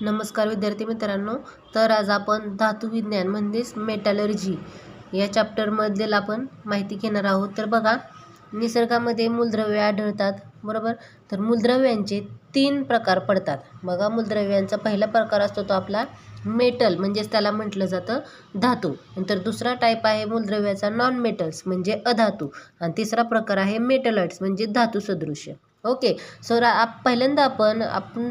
नमस्कार विद्यार्थी मित्रांनो तर आज आपण धातुविज्ञान म्हणजेच मेटॅलर्जी या चॅप्टरमधील आपण माहिती घेणार आहोत. तर बघा निसर्गामध्ये मूलद्रव्ये आढळतात बरोबर? तर मूलद्रव्यांचे तीन प्रकार पडतात. बघा मूलद्रव्यांचा पहिला प्रकार असतो तो आपला मेटल म्हणजेच त्याला म्हटलं जातं धातू. नंतर दुसरा टाईप आहे मूलद्रव्याचा नॉन मेटल्स म्हणजे अधातू. आणि तिसरा प्रकार आहे मेटलाइट्स म्हणजे धातू सदृश्य ओके? सो रा आप पहिल्यांदा आपण आपण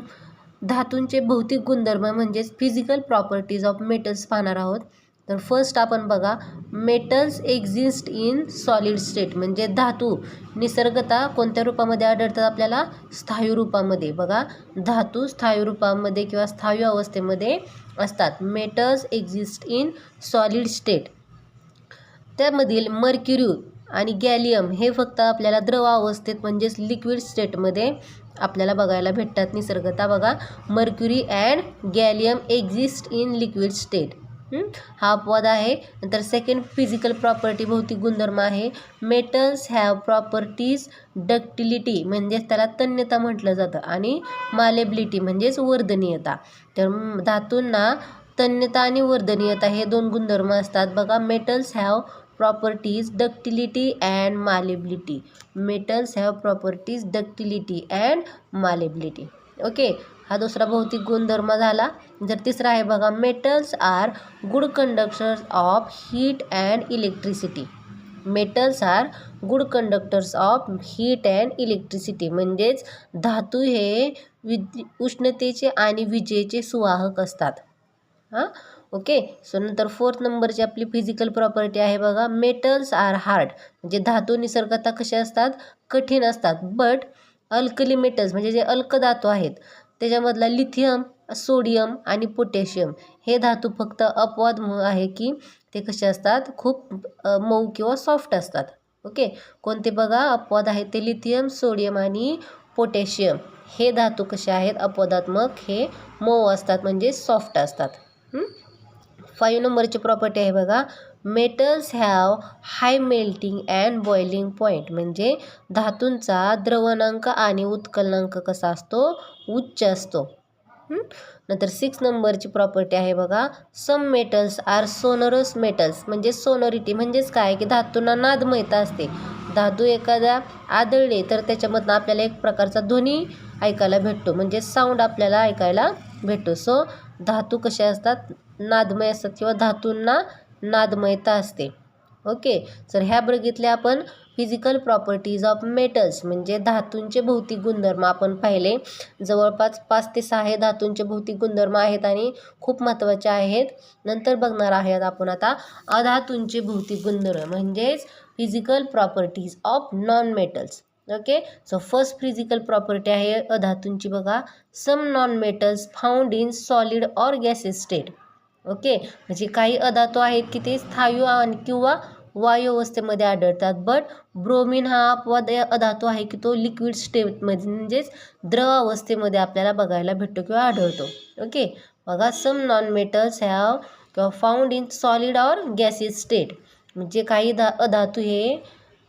धातूंचे भौतिक गुणधर्म म्हणजेच फिजिकल प्रॉपर्टीज ऑफ मेटल्स पाहणार आहोत. तर फर्स्ट आपण बघा metals exist in solid state म्हणजे धातू निसर्गता कोणत्या रूपामध्ये आढळतात आपल्याला? स्थायू रूपामध्ये. बघा धातू स्थायू रूपामध्ये किंवा स्थायू अवस्थेमध्ये असतात. Metals exist in solid state त्यामधील मर्क्युरी आणि गॅलियम हे फक्त आपल्याला द्रव अवस्थेत म्हणजेच लिक्विड स्टेटमध्ये आपल्याला बघायला भेटतात निसर्गता बघा. Mercury and gallium exist in liquid state हा अपवाद आहे. नंतर सेकंड फिजिकल प्रॉपर्टी भौतिक गुणधर्म आहे. मेटल्स हॅव प्रॉपर्टीज डक्टिलिटी म्हणजेच त्याला तन्यता म्हटलं जातं आणि मालेबिलिटी म्हणजेच वर्धनीयता. तर धातूंना तन्यता आणि वर्धनीयता हे दोन गुणधर्म असतात. बघा metals have properties ductility and malleability metals have properties ductility and malleability okay हा दुसरा भौतिक गुणधर्म झाला. जर तिसरा आहे बघा metals are good conductors of heat and electricity metals are good conductors of heat and electricity म्हणजेच धातू हे विद उष्णतेचे आणि विजेचे सुवाहक असतात. हां? ओके? सो नंतर फोर्थ नंबरची आपली फिजिकल प्रॉपर्टी आहे बघा. मेटल्स आर हार्ड म्हणजे धातू निसर्गता कसे असतात? कठीण असतात. बट अल्कली मेटल्स म्हणजे जे अल्क धातू आहेत त्याच्यामधला लिथियम सोडियम आणि पोटॅशियम हे धातू फक्त अपवाद आहे की ते कसे असतात? खूप मऊ किंवा सॉफ्ट असतात. ओके? कोणते बघा? अपवाद आहेत ते लिथियम सोडियम आणि पोटॅशियम हे धातू कसे आहेत? अपवादात्मक हे मऊ असतात म्हणजे सॉफ्ट असतात. फाईव्ह नंबरची प्रॉपर्टी आहे बघा. Metals have high melting and boiling point म्हणजे धातूंचा द्रवणांक आणि उत्कलनांक कसा असतो? उच्च असतो. नंतर सिक्स नंबरची प्रॉपर्टी आहे बघा. Some metals are sonorous metals म्हणजे सोनोरिटी म्हणजेच काय? की धातूंना नाद नादमयता असते. धातू एखाद्या आदळले तर त्याच्यामधनं आपल्याला एक प्रकारचा ध्वनी ऐकायला भेटतो. म्हणजे साऊंड आपल्याला ऐकायला भेटतो. सो धातू कसे असतात? नादमय असतात किंवा धातूंना नादमयता असते. ओके? तर ह्या बघितल्या आपण फिजिकल प्रॉपर्टीज ऑफ मेटल्स म्हणजे धातूंचे भौतिक गुणधर्म आपण पाहिले. जवळपास पाच ते सहा हे धातूंचे भौतिक गुणधर्म आहेत आणि खूप महत्त्वाचे आहेत. नंतर बघणार आहेत आपण आता अधातूंचे भौतिक गुणधर्म म्हणजेच physical properties of non metals okay? So first physical property आहे अधातूंची बघा. Some non metals found in solid or gases state okay? म्हणजे काही अधातू आहेत की ते स्थायू किंवा वायू अवस्थेमध्ये आढळतात. बट ब्रोमिन हा अपवाद अधातू आहे की तो लिक्विड स्टेटमध्ये म्हणजे म्हणजेच द्रव अवस्थेमध्ये आपल्याला बघायला भेटतो किंवा आढळतो. ओके? बघा सम नॉन मेटल्स हॅव किंवा found in solid or gases state म्हणजे काही धा अधातू हे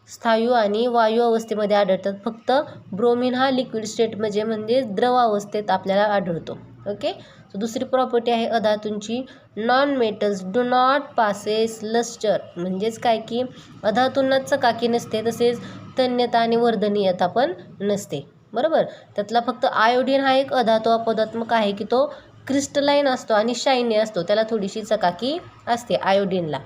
स्थायू आणि वायू अवस्थेमध्ये आढळतात. फक्त ब्रोमिन हा लिक्विड स्टेट म्हणजे म्हणजे द्रव अवस्थेत आपल्याला आढळतो. ओके? सो दुसरी प्रॉपर्टी आहे अधातूंची. Non metals do not passes lustre म्हणजेच काय की अधातूंना चकाकी नसते तसेच तन्यता आणि वर्धनीयता पण नसते. बरोबर? त्यातला फक्त आयोडीन हा एक अधातो अपदात्मक आहे की तो क्रिस्टलाईन असतो आणि शायनी असतो. त्याला थोडीशी चकाकी असते आयोडीनला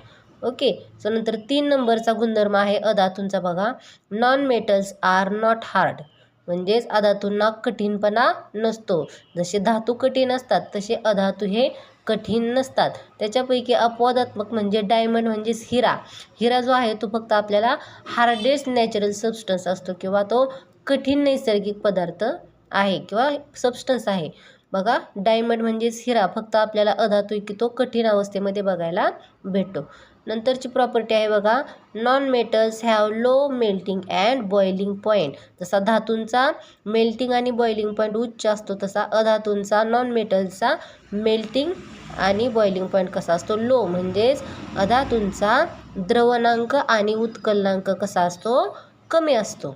ओके? सो नंतर तीन नंबरचा गुणधर्म आहे अधातूंचा बघा. Non metals are not hard म्हणजेच अधातूंना कठीणपणा नसतो. जसे धातू कठीण असतात तसे अधातू हे कठीण नसतात. त्याच्यापैकी अपवादात्मक म्हणजे डायमंड म्हणजेच हिरा. हिरा जो आहे तो फक्त आपल्याला हार्डेस्ट नॅचरल सबस्टन्स असतो किंवा तो कठीण नैसर्गिक पदार्थ आहे किंवा सबस्टन्स आहे. बघा डायमंड म्हणजेच हिरा फक्त आपल्याला अधातू की तो कठीण अवस्थेमध्ये बघायला भेटतो. नंतरची प्रॉपर्टी आहे बघा. Non metals have low melting and boiling point जसा धातूंचा मेल्टिंग आणि बॉइलिंग पॉईंट उच्च असतो तसा अधातूंचा नॉन मेटल्सचा मेल्टिंग आणि बॉइलिंग पॉईंट कसा असतो? लो म्हणजेच अधातूंचा द्रवणांक आणि उत्कलनांक कसा असतो? कमी असतो.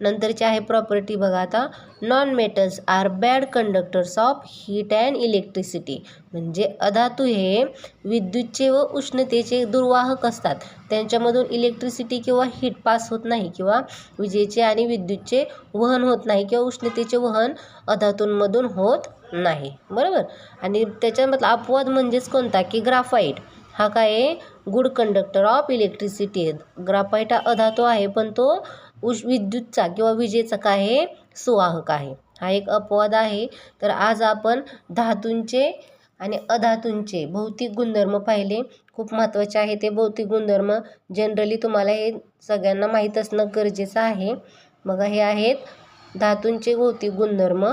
नंतरची आहे प्रॉपर्टी बघा आता. Non metals are bad conductors of heat and electricity म्हणजे अधातू हे विद्युतचे व उष्णतेचे दुर्वाहक असतात. त्यांच्यामधून इलेक्ट्रिसिटी किंवा हीट पास होत नाही किंवा विजेचे आणि विद्युतचे वहन होत नाही किंवा उष्णतेचे वहन अधातूंमधून होत नाही. बरोबर? आणि त्याच्यामधला अपवाद म्हणजेच कोणता? की ग्राफाईट हा काय आहे? गुड कंडक्टर ऑफ इलेक्ट्रिसिटी आहे ग्राफाईट हा अधातू आहे पण तो उष विद्युतचा किंवा विजेचा काय आहे सुवाहक आहे. हा एक अपवाद आहे. तर आज आपण धातूंचे आणि अधातूंचे भौतिक गुणधर्म पाहिले. खूप महत्त्वाचे आहे ते भौतिक गुणधर्म. जनरली तुम्हाला हे सगळ्यांना माहीत असणं गरजेचं आहे. बघा हे आहेत धातूंचे भौतिक गुणधर्म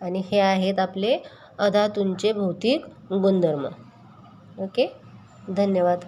आणि हे आहेत आपले अधातूंचे भौतिक गुणधर्म. ओके? धन्यवाद.